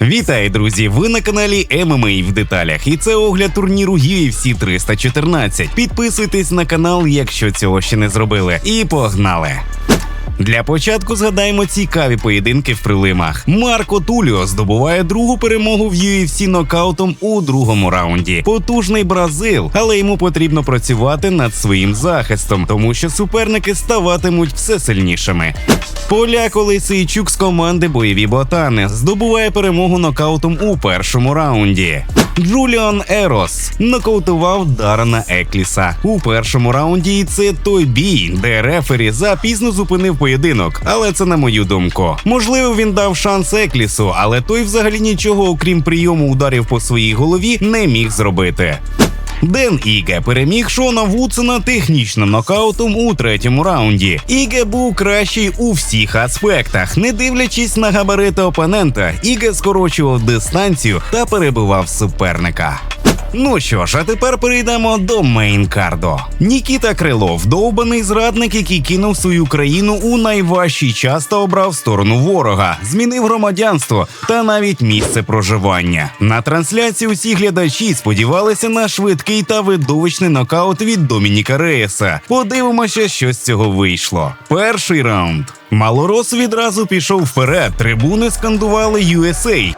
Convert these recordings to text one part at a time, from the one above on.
Вітаю, друзі! Ви на каналі MMA в деталях, і це огляд турніру UFC 314. Підписуйтесь на канал, якщо цього ще не зробили. І погнали! Для початку згадаємо цікаві поєдинки в прилимах. Марко Туліо здобуває другу перемогу в UFC нокаутом у другому раунді. Потужний Бразил, але йому потрібно працювати над своїм захистом, тому що суперники ставатимуть все сильнішими. Поляк Олексійчук з команди Бойові ботани здобуває перемогу нокаутом у першому раунді. Джуліан Ерос нокаутував Дарана Екліса у першому раунді. І це той бій, де рефері запізно зупинив поєдинок. Але це на мою думку. Можливо, він дав шанс Еклісу, але той взагалі нічого, окрім прийому ударів по своїй голові, не міг зробити. Ден Іге переміг Шона Вудсона технічним нокаутом у третьому раунді. Іге був кращий у всіх аспектах, не дивлячись на габарити опонента, Іге скорочував дистанцію та перебивав суперника. Ну що ж, а тепер перейдемо до мейнкарду. Нікіта Крилов, довбаний зрадник, який кинув свою країну у найважчий час та обрав сторону ворога, змінив громадянство та навіть місце проживання. На трансляції усі глядачі сподівалися на швидкий та видовищний нокаут від Домініка Реєса. Подивимося, що з цього вийшло. Перший раунд. Малорос відразу пішов вперед. Трибуни скандували USA.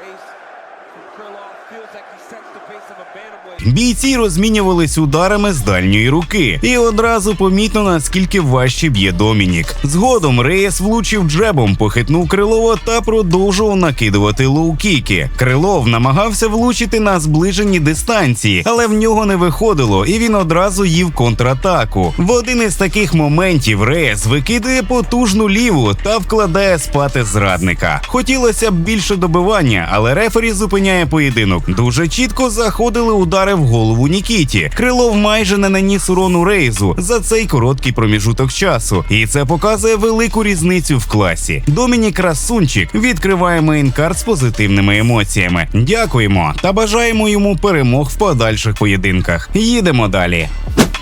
Бійці розмінювались ударами з дальньої руки, і одразу помітно наскільки важче б'є Домінік. Згодом Реєс влучив джебом, похитнув Крилова та продовжував накидувати лоу-кіки. Крилов намагався влучити на зближеній дистанції, але в нього не виходило, і він одразу їв контратаку. В один із таких моментів Реєс викидує потужну ліву та вкладає спати зрадника. Хотілося б більше добивання, але рефері зупиняє поєдинок. Дуже чітко заходили удари в голову Нікіті. Крилов майже не наніс урону Рейзу за цей короткий проміжуток часу, і це показує велику різницю в класі. Домінік Красунчик відкриває мейнкарт з позитивними емоціями. Дякуємо та бажаємо йому перемог в подальших поєдинках. Їдемо далі.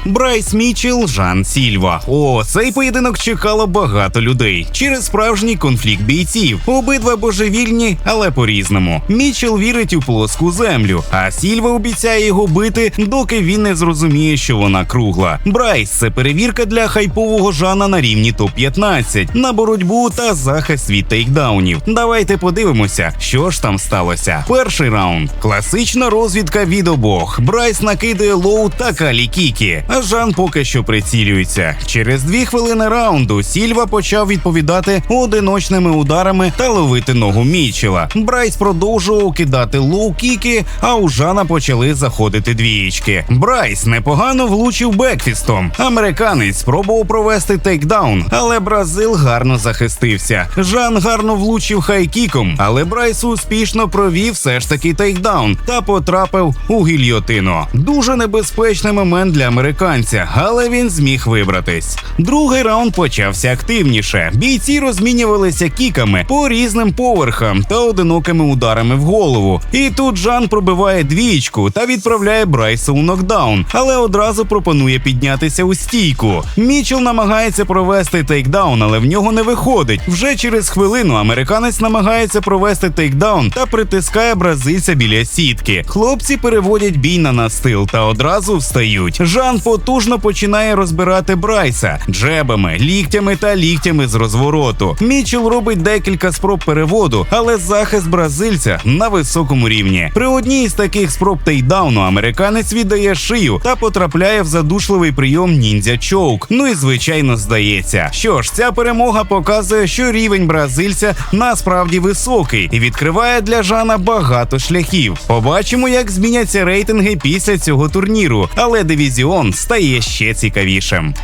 Брайс Мічел, Жан Сільва. О, цей поєдинок чекало багато людей через справжній конфлікт бійців. Обидва божевільні, але по-різному. Мічел вірить у плоску землю, а Сільва обіцяє його бити, доки він не зрозуміє, що вона кругла. Брайс це перевірка для хайпового Жана на рівні топ-15 на боротьбу та захист від тейкдаунів. Давайте подивимося, що ж там сталося. Перший раунд. Класична розвідка від обох. Брайс накидає лоу та калі кікі, а Жан поки що прицілюється. Через дві хвилини раунду Сільва почав відповідати одиночними ударами та ловити ногу Мічела. Брайс продовжував кидати лоу-кіки, а у Жана почали заходити двієчки. Брайс непогано влучив бекфістом. Американець спробував провести тейкдаун, але Бразил гарно захистився. Жан гарно влучив хайкіком, але Брайс успішно провів все ж таки тейкдаун та потрапив у гільйотину. Дуже небезпечний момент для американця, але він зміг вибратись. Другий раунд почався активніше. Бійці розмінювалися кіками по різним поверхам та одинокими ударами в голову. І тут Жан пробиває двічку та відправляє Брайса у нокдаун, але одразу пропонує піднятися у стійку. Мічел намагається провести тейкдаун, але в нього не виходить. Вже через хвилину американець намагається провести тейкдаун та притискає бразильця біля сітки. Хлопці переводять бій на настил та одразу встають. Жан потужно починає розбирати Брайса джебами, ліктями та ліктями з розвороту. Мічел робить декілька спроб переводу, але захист бразильця на високому рівні. При одній з таких спроб тейдауну американець віддає шию та потрапляє в задушливий прийом ніндзя чоук. Ну і звичайно здається. Що ж, ця перемога показує, що рівень бразильця насправді високий і відкриває для Жана багато шляхів. Побачимо, як зміняться рейтинги після цього турніру, але дивізіон стає ще цікавішим.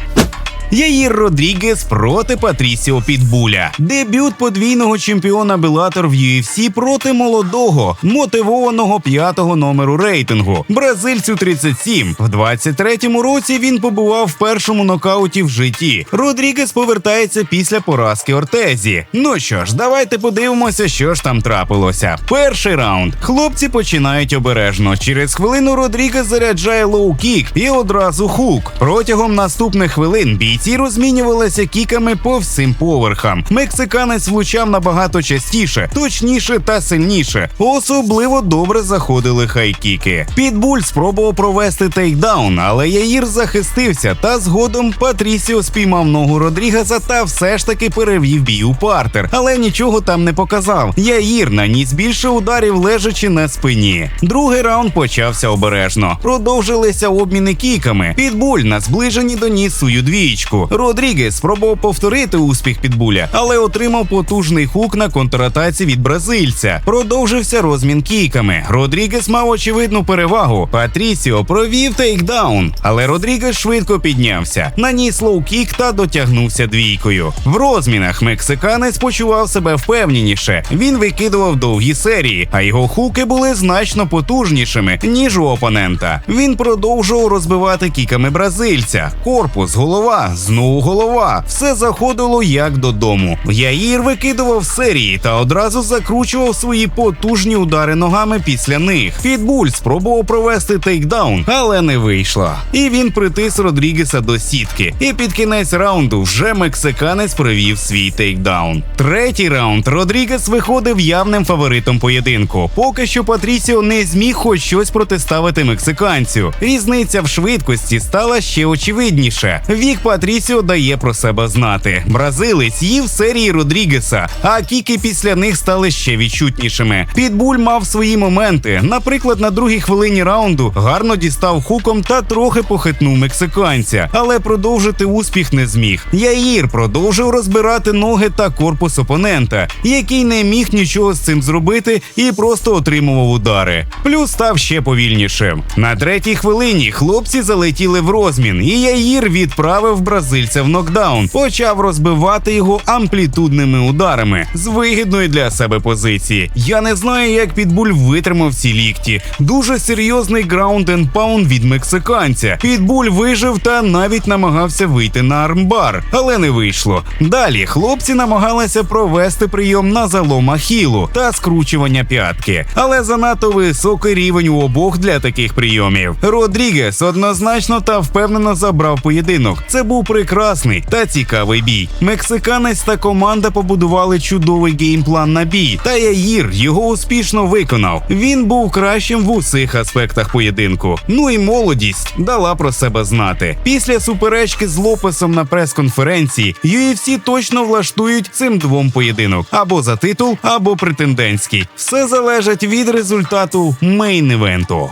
Яїр Родрігес проти Патрісіо Підбуля. Дебют подвійного чемпіона Белатор в UFC проти молодого, мотивованого п'ятого номеру рейтингу. Бразильцю 37. В 23-му році він побував в першому нокауті в житті. Родрігес повертається після поразки Ортезі. Ну що ж, давайте подивимося, що ж там трапилося. Перший раунд. Хлопці починають обережно. Через хвилину Родрігес заряджає лоу-кік і одразу хук. Протягом наступних хвилин бійці бійці розмінювалися кіками по всім поверхам. Мексиканець влучав набагато частіше, точніше та сильніше. Особливо добре заходили хайкіки. Підбуль спробував провести тейкдаун, але Яїр захистився та згодом Патрісіо спіймав ногу Родрігеса та все ж таки перевів бій у партер, але нічого там не показав. Яїр наніс більше ударів лежачи на спині. Другий раунд почався обережно. Продовжилися обміни кіками. Підбуль на зближенні доніс свою двічку. Родрігес спробував повторити успіх підбуля, але отримав потужний хук на контратаці від бразильця. Продовжився розмін кіками. Родрігес мав очевидну перевагу. Патрісіо провів тейкдаун, але Родрігес швидко піднявся, наніс лоу-кік та дотягнувся двійкою. В розмінах мексиканець почував себе впевненіше. Він викидував довгі серії, а його хуки були значно потужнішими ніж у опонента. Він продовжував розбивати кіками бразильця. Корпус, голова, знову голова. Все заходило як додому. Яїр викидував серії та одразу закручував свої потужні удари ногами після них. Підбуль спробував провести тейкдаун, але не вийшло. І він притис Родрігеса до сітки. І під кінець раунду вже мексиканець провів свій тейкдаун. Третій раунд Родрігес виходив явним фаворитом поєдинку. Поки що Патрісіо не зміг хоч щось протиставити мексиканцю. Різниця в швидкості стала ще очевидніше. Вік Патрісіо дає про себе знати. Бразилець їв серії Родрігеса, а кіки після них стали ще відчутнішими. Підбуль мав свої моменти. Наприклад, на другій хвилині раунду гарно дістав хуком та трохи похитнув мексиканця, але продовжити успіх не зміг. Яїр продовжив розбирати ноги та корпус опонента, який не міг нічого з цим зробити і просто отримував удари. Плюс став ще повільнішим. На третій хвилині хлопці залетіли в розмін, і Яїр відправив бразильця в нокдаун, почав розбивати його амплітудними ударами з вигідної для себе позиції. Я не знаю, як підбуль витримав ці лікті. Дуже серйозний граунд енд паунд від мексиканця. Підбуль вижив та навіть намагався вийти на армбар, але не вийшло. Далі хлопці намагалися провести прийом на залом ахілу та скручування п'ятки, але занадто високий рівень у обох для таких прийомів. Родрігес однозначно та впевнено забрав поєдинок. Це був прекрасний та цікавий бій. Мексиканець та команда побудували чудовий геймплан на бій, та Яїр його успішно виконав. Він був кращим в усіх аспектах поєдинку. Ну і молодість дала про себе знати. Після суперечки з Лопесом на прес-конференції UFC точно влаштують цим двом поєдинок або за титул, або претендентський. Все залежить від результату мейн-івенту.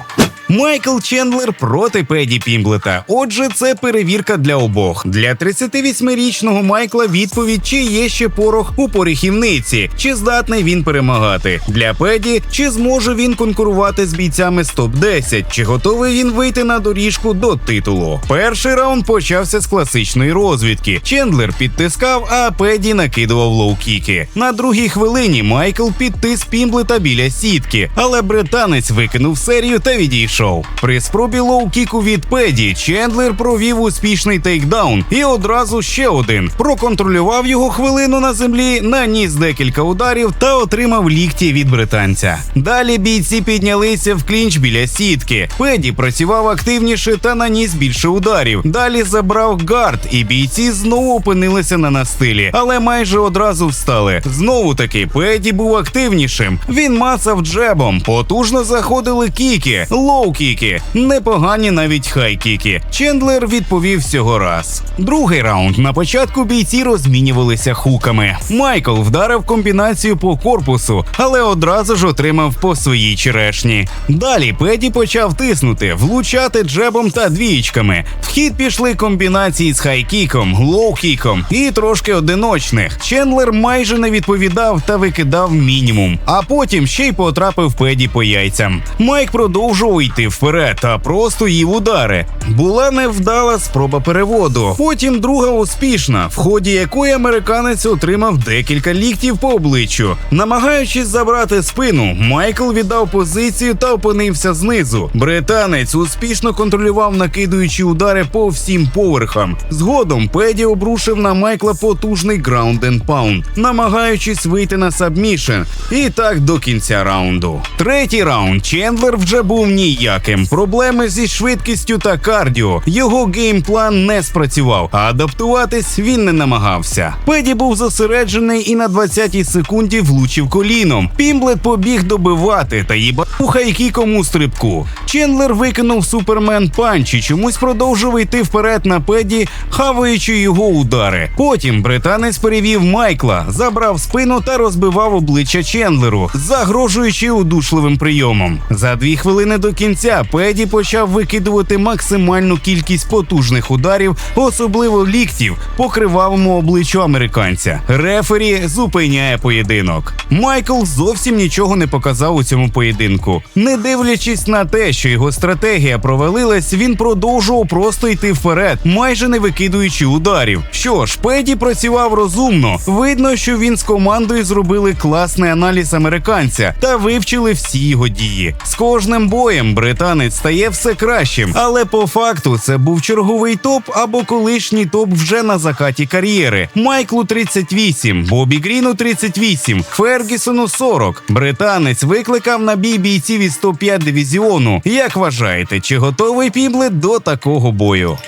Майкл Чендлер проти Педі Пімблета. Отже, це перевірка для обох. Для 38-річного Майкла відповідь, чи є ще порох у поріхівниці, чи здатний він перемагати. Для Педі, чи зможе він конкурувати з бійцями з топ-10, чи готовий він вийти на доріжку до титулу. Перший раунд почався з класичної розвідки. Чендлер підтискав, а Педі накидував лоу-кіки. На другій хвилині Майкл підтис Пімблета біля сітки, але британець викинув серію та відійшов. При спробі лоу-кіку від Педі Чендлер провів успішний тейкдаун і одразу ще один. Проконтролював його хвилину на землі, наніс декілька ударів та отримав лікті від британця. Далі бійці піднялися в клінч біля сітки. Педі працював активніше та наніс більше ударів. Далі забрав гард, і бійці знову опинилися на настилі, але майже одразу встали. Знову таки Педі був активнішим. Він мацав джебом, потужно заходили кіки, лоу-кіки, непогані навіть хай-кіки. Чендлер відповів всього раз. Другий раунд на початку бійці розмінювалися хуками. Майкл вдарив комбінацію по корпусу, але одразу ж отримав по своїй черешні. Далі Педі почав тиснути, влучати джебом та двієчками. В хід пішли комбінації з хайкіком, лоу-кіком і трошки одиночних. Чендлер майже не відповідав та викидав мінімум, а потім ще й потрапив Педі по яйцям. Майк продовжував вперед та просто їв удари. Була невдала спроба переводу. Потім друга успішна, в ході якої американець отримав декілька ліктів по обличчю. Намагаючись забрати спину, Майкл віддав позицію та опинився знизу. Британець успішно контролював накидуючи удари по всім поверхам. Згодом Педі обрушив на Майкла потужний граунд паунд, намагаючись вийти на сабмішен. І так до кінця раунду. Третій раунд Чендлер вже був ніякий. Ніяким. Проблеми зі швидкістю та кардіо. Його геймплан не спрацював, а адаптуватись він не намагався. Педі був зосереджений і на 20-й секунді влучив коліном. Пімблет побіг добивати та їбахуха який кому стрибку. Чендлер викинув супермен панч і чомусь продовжив йти вперед на педі, хаваючи його удари. Потім британець перевів Майкла, забрав спину та розбивав обличчя Чендлеру, загрожуючи удушливим прийомом. За дві хвилини до кінця Педі почав викидувати максимальну кількість потужних ударів, особливо ліктів, по кривавому обличчю американця. Рефері зупиняє поєдинок. Майкл зовсім нічого не показав у цьому поєдинку. Не дивлячись на те, що його стратегія провалилась, він продовжував просто йти вперед, майже не викидуючи ударів. Що ж, Педі працював розумно. Видно, що він з командою зробили класний аналіз американця та вивчили всі його дії. З кожним боєм британець стає все кращим, але по факту це був черговий топ або колишній топ вже на закаті кар'єри. Майклу 38, Бобі Гріну 38, Фергісону 40. Британець викликав на бій бійців із 105 дивізіону. Як вважаєте, чи готовий Пімблет до такого бою?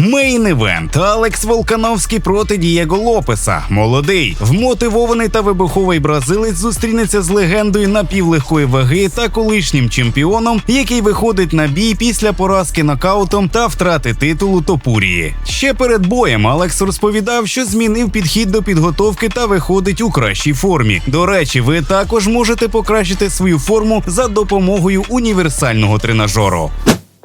Мейн івент Алекс Волкановський проти Дієго Лопеса. Молодий, вмотивований та вибуховий бразилець зустрінеться з легендою напівлегкої ваги та колишнім чемпіоном, який виходить на бій після поразки нокаутом та втрати титулу Топурії. Ще перед боєм Алекс розповідав, що змінив підхід до підготовки та виходить у кращій формі. До речі, ви також можете покращити свою форму за допомогою універсального тренажеру.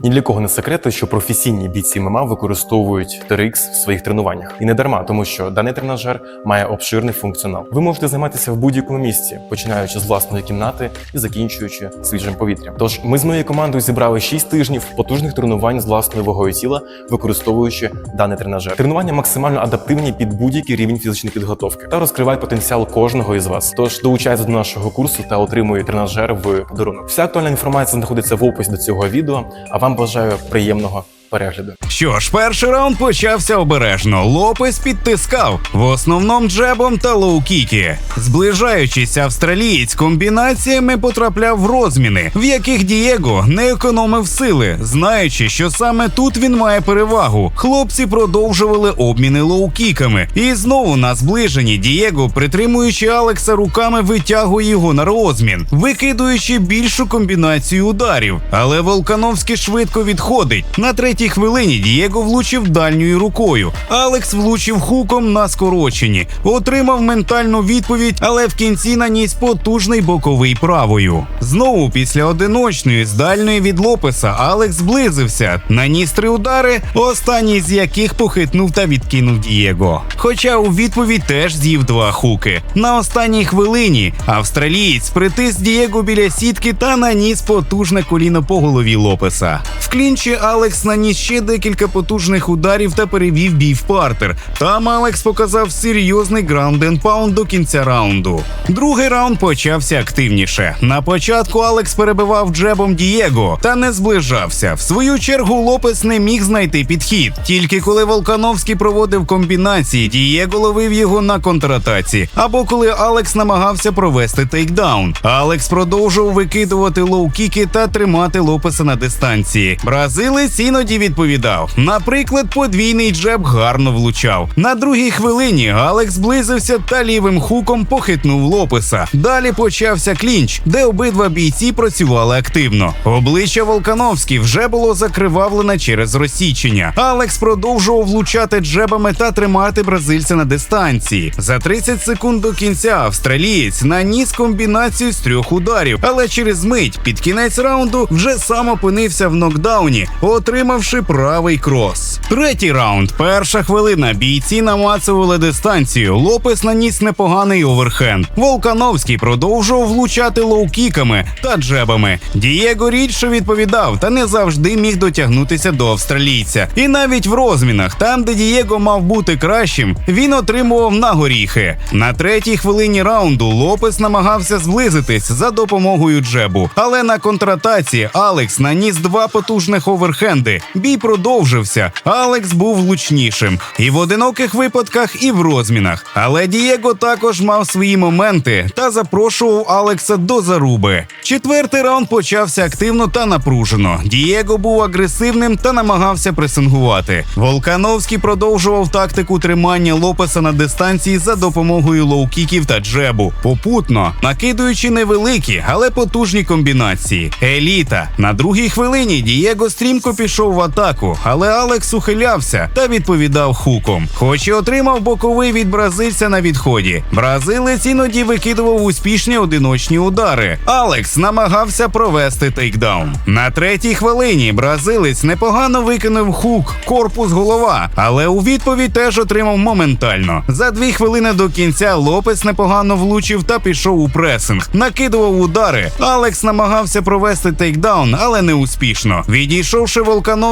Ні для кого не секрет, що професійні бійці ММА використовують TRX в своїх тренуваннях. І не дарма, тому що даний тренажер має обширний функціонал. Ви можете займатися в будь-якому місці, починаючи з власної кімнати і закінчуючи свіжим повітрям. Тож ми з моєю командою зібрали 6 тижнів потужних тренувань з власною вагою тіла, використовуючи даний тренажер. Тренування максимально адаптивні під будь-який рівень фізичної підготовки та розкривають потенціал кожного із вас. Тож долучайтесь до нашого курсу та отримує тренажер в подарунок. Вся актуальна інформація знаходиться в описі до цього відео. А вам бажаю приємного перегляду. Що ж, перший раунд почався обережно. Лопес підтискав в основному джебом та лоу-кіки. Зближаючись, австралієць комбінаціями потрапляв в розміни, в яких Дієго не економив сили, знаючи, що саме тут він має перевагу. Хлопці продовжували обміни лоу-кіками. І знову на зближенні Дієго, притримуючи Алекса руками, витягує його на розмін, викидуючи більшу комбінацію ударів. Але Волкановський швидко відходить. На третій хвилині Дієго влучив дальньою рукою. Алекс влучив хуком на скороченні, отримав ментальну відповідь, але в кінці наніс потужний боковий правою. Знову після одиночної з дальної від Лопеса Алекс зблизився, наніс три удари, останній з яких похитнув та відкинув Дієго. Хоча у відповідь теж з'їв два хуки. На останній хвилині австралієць притис Дієго біля сітки та наніс потужне коліно по голові Лопеса. В клінчі Алекс наніс ще декілька потужних ударів та перевів бій в партер. Там Алекс показав серйозний граунд and паунд до кінця раунду. Другий раунд почався активніше. На початку Алекс перебивав джебом Дієго та не зближався. В свою чергу Лопес не міг знайти підхід. Тільки коли Волкановський проводив комбінації, Дієго ловив його на контратаці. Або коли Алекс намагався провести тейкдаун. Алекс продовжував викидувати лоу-кіки та тримати Лопеса на дистанції. Бразилець іноді відповідав. Наприклад, подвійний джеб гарно влучав. На другій хвилині Алекс зблизився та лівим хуком похитнув Лопеса. Далі почався клінч, де обидва бійці працювали активно. Обличчя Волкановський вже було закривавлене через розсічення. Алекс продовжував влучати джебами та тримати бразильця на дистанції. За 30 секунд до кінця австралієць наніс комбінацію з трьох ударів, але через мить під кінець раунду вже сам опинився в нокдауні, отримавши правий крос. Третій раунд. Перша хвилина. Бійці намацували дистанцію. Лопес наніс непоганий оверхенд. Волкановський продовжував влучати лоу-кіками та джебами. Дієго рідше відповідав та не завжди міг дотягнутися до австралійця. І навіть в розмінах, там, де Дієго мав бути кращим, він отримував на горіхи. На третій хвилині раунду Лопес намагався зблизитись за допомогою джебу, але на контратаці Алекс наніс два потужних оверхенди. Бій продовжився. Алекс був влучнішим і в одиноких випадках, і в розмінах. Але Дієго також мав свої моменти та запрошував Алекса до заруби. Четвертий раунд почався активно та напружено. Дієго був агресивним та намагався пресингувати. Волкановський продовжував тактику тримання Лопеса на дистанції за допомогою лоу-кіків та джебу, попутно накидуючи невеликі, але потужні комбінації. Еліта на другій хвилині Дієго стрімко пішов в атаку, але Алекс ухилявся та відповідав хуком. Хоч і отримав боковий від бразильця на відході. Бразилець іноді викидував успішні одиночні удари. Алекс намагався провести тейкдаун. На третій хвилині бразилець непогано викинув хук, корпус голова, але у відповідь теж отримав моментально. За дві хвилини до кінця Лопес непогано влучив та пішов у пресинг, накидував удари. Алекс намагався провести тейкдаун, але не успішно. Відійшовши,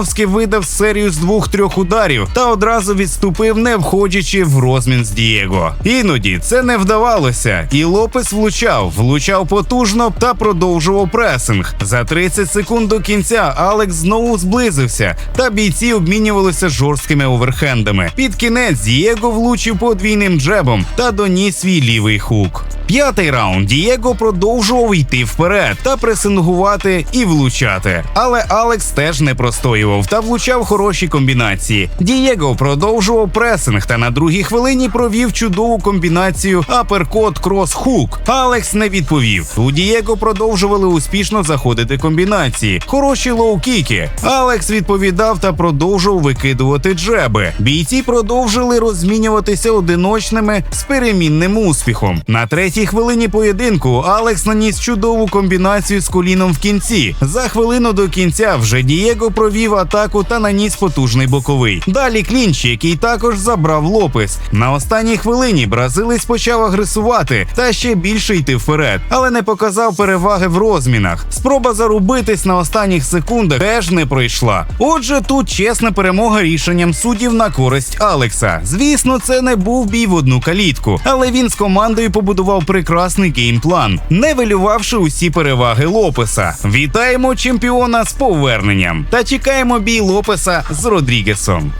Волкановський видав серію з двох-трьох ударів та одразу відступив, не входячи в розмін з Дієго. Іноді це не вдавалося, і Лопес влучав, влучав потужно та продовжував пресинг. За 30 секунд до кінця Алекс знову зблизився, та бійці обмінювалися жорсткими оверхендами. Під кінець Дієго влучив подвійним джебом та доніс свій лівий хук. П'ятий раунд Дієго продовжував йти вперед та пресингувати і влучати. Але Алекс теж не простоював та влучав хороші комбінації. Дієго продовжував пресинг та на другій хвилині провів чудову комбінацію аперкот крос хук. Алекс не відповів. У Дієго продовжували успішно заходити комбінації. Хороші лоу-кіки. Алекс відповідав та продовжував викидувати джеби. Бійці продовжили розмінюватися одиночними з перемінним успіхом. На третій хвилині поєдинку Алекс наніс чудову комбінацію з коліном в кінці. За хвилину до кінця вже Дієго провів атаку та наніс потужний боковий. Далі клінч, який також забрав Лопес. На останній хвилині бразилець почав агресувати та ще більше йти вперед, але не показав переваги в розмінах. Спроба зарубитись на останніх секундах теж не пройшла. Отже, тут чесна перемога рішенням суддів на користь Алекса. Звісно, це не був бій в одну калітку, але він з командою побудував прекрасний геймплан, не вилювавши усі переваги Лопеса. Вітаємо чемпіона з поверненням та чекаємо бій Лопеса з Родрігесом.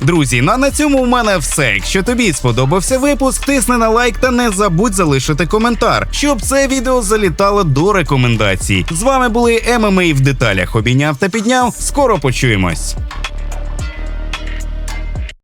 Друзі, ну а на цьому у мене все. Якщо тобі сподобався випуск, тисни на лайк та не забудь залишити коментар, щоб це відео залітало до рекомендацій. З вами були ММА в деталях. Обійняв та підняв. Скоро почуємось.